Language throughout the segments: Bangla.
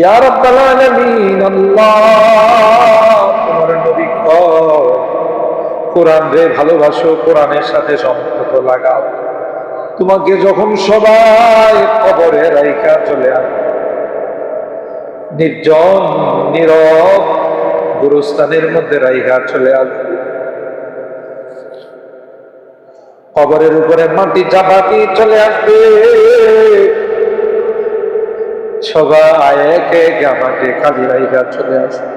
ইয়া রাব্বাল আলামিন, আল্লাহ। তোমার নবী ভালোবাসো, কোরআনের সাথে সম্পর্ক লাগাও। তোমাকে যখন সবাই কবরে রাইকা চলে আসবে নির্জন, নীরব গুরুস্থানের মধ্যে রাইকা চলে আসবে কবরের উপরে মাটি চাপা দিয়ে চলে আসবে। একে একে আমাকে চলে আসবে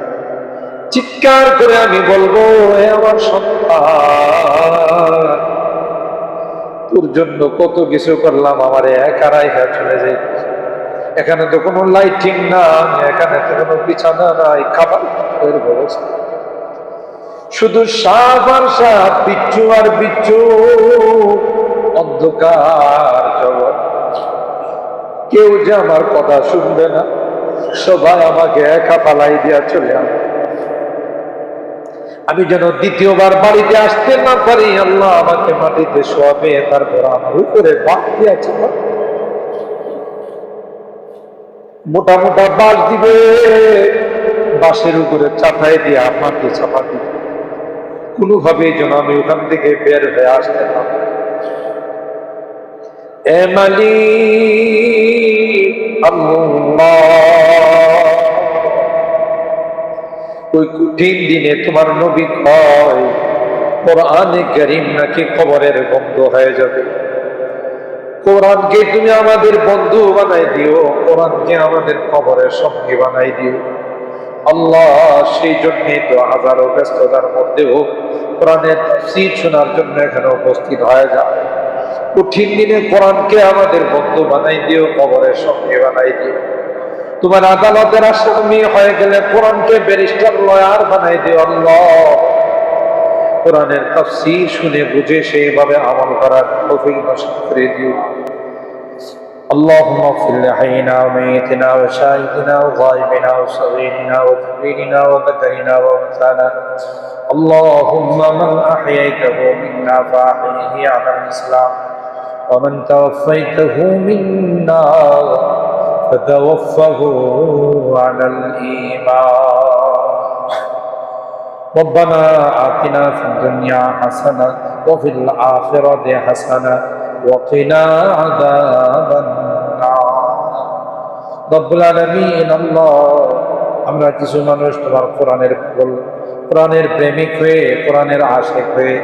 চিৎকার করে আমি বলব আমার সন্তান, তোর জন্য কত কিছু করলাম, আমার একা রাইকা চলে যাই এখানে তো কোনো লাইটিং নাই, এখানে তো কোনো বিছানা নাই, খাবার ব্যবস্থা শুধু সাপ আর সাপ, বিচ্ছু আর বিচ্ছু, অন্ধকার জগৎ কেউ যে আমার কথা শুনবে না, সবাই আমাকে একা পালাই দিয়া চলে আমি যেন দ্বিতীয়বার বাড়িতে আসতে না পারি, আল্লাহ আমাকে মাটিতে শোয়াবে, তারপর আমার উপরে বাদ দিয়েছে মোটা মোটা বাস দিবে বাসের উপরে চাপাই দিয়ে আমাকে চাপা দিবে। কোনোভাবে যেন আমি ওখান থেকে বের হয়ে আসতে না পারি। এ মালিক ওই কঠিন দিনে তোমার নবী কয় কোরআনে করিম নাকি খবরের বন্ধ হয়ে যাবে। কোরআনকে তুমি আমাদের বন্ধু বানাই দিও, কোরআনকে আমাদের খবরের সঙ্গী বানাই দিও। আল্লাহ, সেই জন্যে তো হাজারো ব্যস্ততার মধ্যেও কোরআনের তাফসীর শোনার জন্য এখানে উপস্থিত হয়ে যায়। কঠিন দিনে কোরআনকে আমাদের বন্ধু বানাই দিও খবরের সঙ্গী বানাই দিও তোমার আদালতের আসামি হয়ে গেলে কোরআনকে ব্যারিস্টার লয়ার বানাই দিও আল্লাহ কোরআনের তাফসীর শুনে বুঝে সেইভাবে আমল করার তৌফিক নসিব করে দিও اللهم اغفر لحينا وميتنا وشاهدنا وغائبنا وصغيرنا وكبيرنا وذكرنا وانثانا اللهم من احييته منا فاحيه على الاسلام ومن توفيته منا فتوفه على الايمان ربنا آتنا في الدنيا حسنة وفي الآخرة حسنة وقنا عذاب النار رب العالمين الله আমরা কিছু মানুষ তোমার কোরআনের বল কোরআনের প্রেমিক হয়ে কোরআনের আশেক হয়ে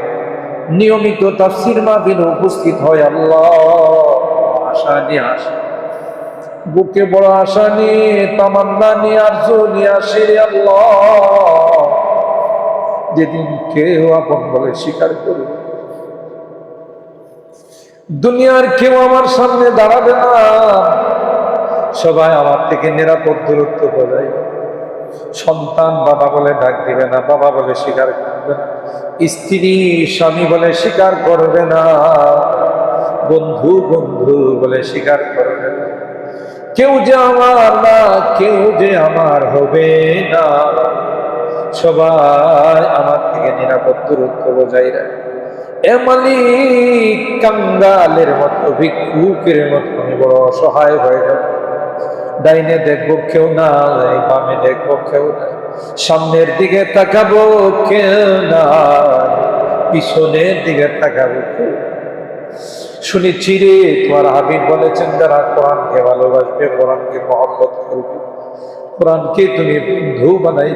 নিয়মিত তাফসির মাহফিল উপস্থিত হয় আল্লাহ। আশা নিয়ে আসে। বুকে বড় আশা নিয়ে তামান্না নিয়ে আরজু নিয়ে আসে আল্লাহ। যেদিন কেউ আপন বলে স্বীকার করবে দুনিয়ার কেউ আমার সামনে দাঁড়াবে না। সবাই আমার থেকে নিরাপদ দূরত্ব বজায়। সন্তান বাবা বলে ডাক দিবে না বাবা বলে স্বীকার করবে না। স্ত্রী স্বামী বলে স্বীকার করবে না, বন্ধু বন্ধু বলে স্বীকার করবে না। কেউ যে আমার না, কেউ যে আমার হবে না। সবাই আমার থেকে নিরাপদ দূরত্ব বজায় রাখে। এ কাঙ্গালের মতো, ভিক্ষুকের মতো আমি বড় অসহায় হয়ে যাব। ডাইনে দেখব কেউ নাই, বামে দেখব কেউ নাই। সামনের দিকে তাকাবো কেউ নাই পিছনের দিকে তাকাবো কেউ নাই। শুনেছি রে, তোমার হাবিব বলেছেন, যারা কোরআনকে ভালোবাসবে, কোরআনকে মহব্বত করবে, কোরআনকে তুমি বন্ধু বানাই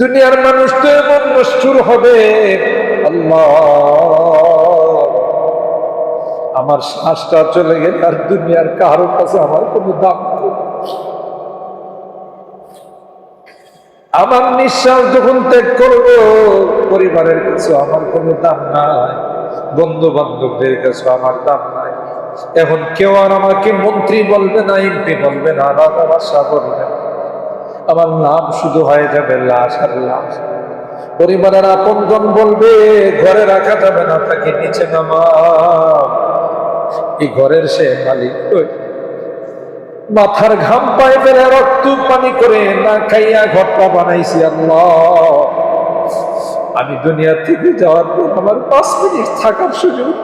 দুনিয়ার মানুষ তো এমন নষ্টুর হবে, আল্লাহ আমার শ্বাসটা চলে গেলে আর দুনিয়ার কারও কাছে আমার কোনো দাম নেই। আমার নিঃশ্বাস যখন ত্যাগ করব, পরিবারের কাছে আমার কোনো দাম নাই বন্ধু বান্ধবদের কাছে আমার দাম নাই। এখন কেউ আর আমাকে মন্ত্রী বলবে না, এমপি বলবে না, রাজা বাসা বলবে আমার নাম শুধু হয়ে যাবে লাশ আর লাশ। পরিবারের আপনজন বলবে, ঘরে রাখা যাবে না, তাকে নিচে নামা এই ঘরের সে মালিক। মাথার ঘাম পায়ে ফেলে রক্ত পানি করে না খাইয়া ঘরটা বানাইছি আল্লাহ। আমি দুনিয়া থেকে যাওয়ার পর আমার পাঁচ মিনিট থাকার সুযোগ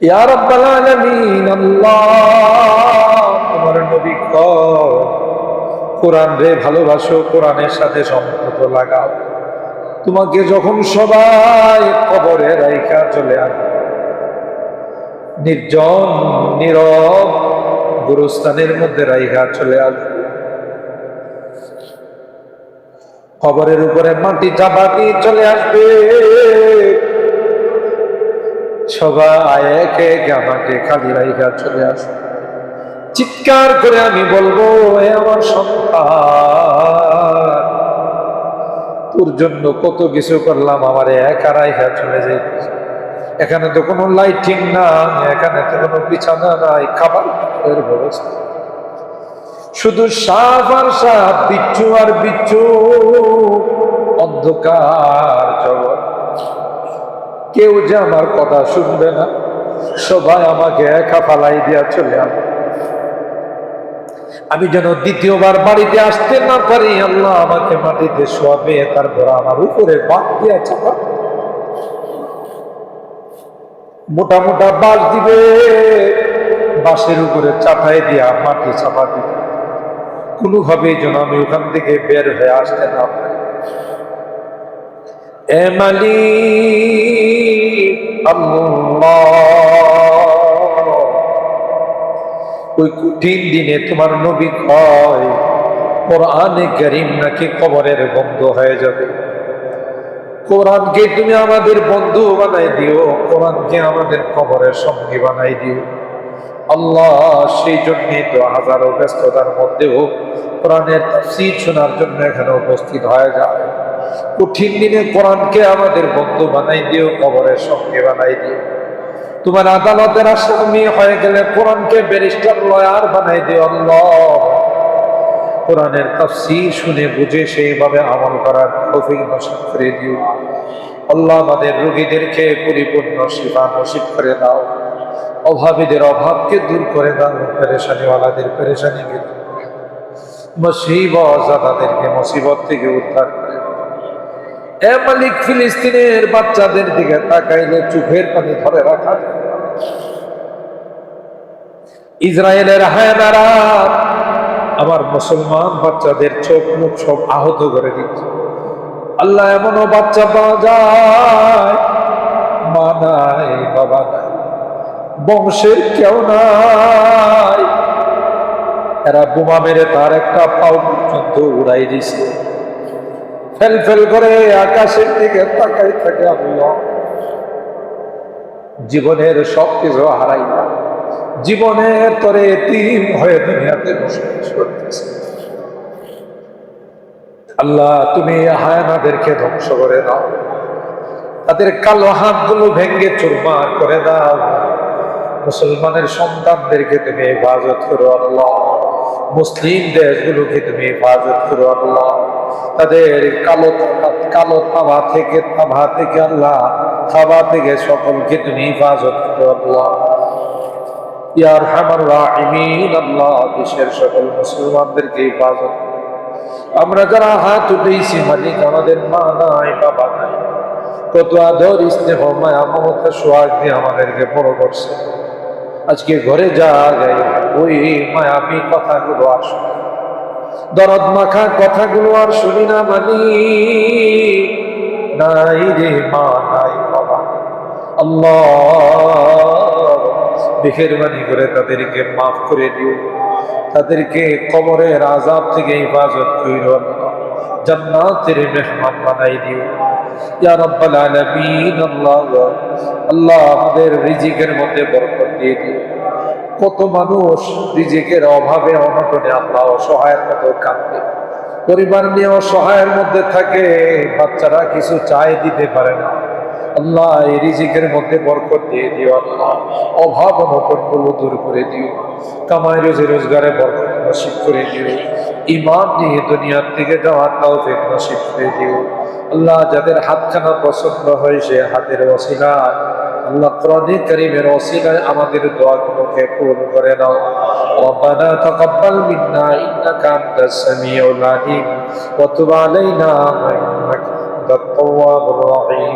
ইয়া আল্লাহ, তোমার রে ভালোবাসো সাথে লাগাও। তোমাকে যখন সবাই কবরে রাইখা চলে আসবে নির্জন, নীরব গুরুস্থানের মধ্যে রাইখা চলে আসবে কবরের উপরে মাটি চাপা দিয়ে চলে আসবে। সবাই একে একে আমাকে খালি রাইখা চলে আসবে। চিৎকার করে আমি বলব, এ আমার সন্তান, তোর জন্য কত কিছু করলাম, আমার একা রাইখা চলে যাই এখানে তো কোনো লাইটিং নাই, এখানে তো কোনো বিছানা নাই, খাবার এর ব্যবস্থা। শুধু সাপ আর সাপ, বিচ্ছু আর বিচ্ছু, অন্ধকার জগৎ। কেউ যে আমার কথা শুনবে না, সবাই আমাকে একা ফালাই দিয়া চলে আমি যেন দ্বিতীয়বার বাড়িতে আসতে না পারি, আল্লাহ আমাকে মাটিতে শোয়াবে, তারপর আমার উপরে বাদ দিয়া চাপা। মোটা মোটা বাস দিবে। বাসের উপরে চাপাই দিয়া মাটি চাপা দিবে। কোনোভাবে যেন আমি ওখান থেকে বের হয়ে আসতে না পারি। ওই কঠিন দিনে তোমার নবী কয়, কোরআনে করিম নাকি কবরের বন্ধ হয়ে যাবে? কোরআনকে তুমি আমাদের বন্ধু বানাই দিও? কোরআনকে আমাদের কবরের সঙ্গী বানাই দিও? আল্লাহ, সেই জন্যই তো হাজারো ব্যস্ততার মধ্যেও কোরআনের তাফসীর শোনার জন্য এখানে উপস্থিত হয়ে যায়। কঠিন দিনে কোরআনকে আমাদের বন্ধু বানাই দিও, কবরের সঙ্গে বানাই দিও? তোমার আদালতের আসামি হয়ে গেলে কোরআনকে ব্যারিস্টার লয়ার বানাই দিও, আল্লাহ। কোরআনের তাফসীর শুনে বুঝে সেইভাবে আমল করার তৌফিক নসিব করে দিও আল্লাহ আমাদের রোগীদেরকে পরিপূর্ণ সেবা নসিব করে দাও অভাবীদের অভাবকে দূর করে দাও, পেরেশানিওয়ালাদের পেরেশানিকে করে দাও। মুসিবত থেকে উদ্ধার করে এ মালিক ফিলিস্তিনের বাচ্চাদের দিকে তাকাইলে চোখের পানি ধরে রাখা। ইসরায়েলের হায়নারা আমার মুসলমান বাচ্চাদের চোখ মুখ সব আহত করে দিচ্ছে। আল্লাহ এমনও বাচ্চা পাওয়া যায়, মা নাই, বাবা নাই, বংশের কেউ নাই। এরা বোমা মেরে তার একটা পাও পর্যন্ত উড়াই দিছে। ফেল ফেল করে আকাশের দিকে তাকাই থাকে আল্লাহ। জীবনের সব কিছু হারাইয়া জীবনের তরে তিন হয়ে দুনিয়াতে বসবাস করতেছে। আল্লাহ, তুমি হায়নাদেরকে ধ্বংস করে দাও। তাদের কালো হাতগুলো ভেঙ্গে চুরমার করে দাও। মুসলমানের সন্তানদেরকে তুমি হেফাজত করো আল্লাহ। মুসলিম দেশগুলোকে তুমি হেফাজত করো আল্লাহ। তাদের কালো কালো তাবা থেকে তাবা থেকে আল্লাহ থাবা থেকে সকলকে তুমি হেফাজত করো আল্লাহ। ইয়ার হামার রাহিমিন, আল্লাহ দেশের সকল মুসলমানদেরকে হেফাজত আমরা যারা হাত উঠেছি, মালিক আমাদের মা নাই, বাবা নাই, কত আদর, স্নেহ, মায়া, মমতা, সোহাগ দিয়ে আমাদেরকে বড় করছে। আজকে ঘরে যা যাই ওই মায়াবী কথাগুলো আর শুনি দরদ মাখা কথাগুলো আর শুনি না মানি নাই রে মা, নাই বাবা। আল্লাহ মেহরবানি করে তাদেরকে মাফ করে দিও। তাদেরকে কবরের আজাব থেকে হেফাজত করিল জান্নাতের মেহমান বানাই দিও। ইয়া রাব্বাল আলামিন, আল্লাহ আল্লাহ আমাদের রিজিকের মধ্যে বরকত দিয়ে দিও। কত মানুষ রিজিকের অভাবে অনটনে আল্লাহ অসহায়ের মতো কাঁদবে পরিবার নিয়ে অসহায়ের মধ্যে থাকে, বাচ্চারা কিছু চাই দিতে পারে না। আল্লাহ এই রিজিকের মধ্যে বরকত দিয়ে দিও আল্লাহ অভাব অনটন গুলো দূর করে দিও কামাই রোজি রোজগারে বরকত নসিব করে দিও ইমান নিয়ে দুনিয়ার থেকে যাওয়ার তৌফিক নসিব করে দিও আল্লাহ যাদের হাতখানা পছন্দ হয় সে হাতের ওসিলা আল্লাহ কোরআনে করিমের ওসিলায় আমাদের দোয়াগুলোকে পূরণ করে দাও ربنا تقبل منا إنك أنت السميع العليم وتب علينا إنك أنت التواب الرحيم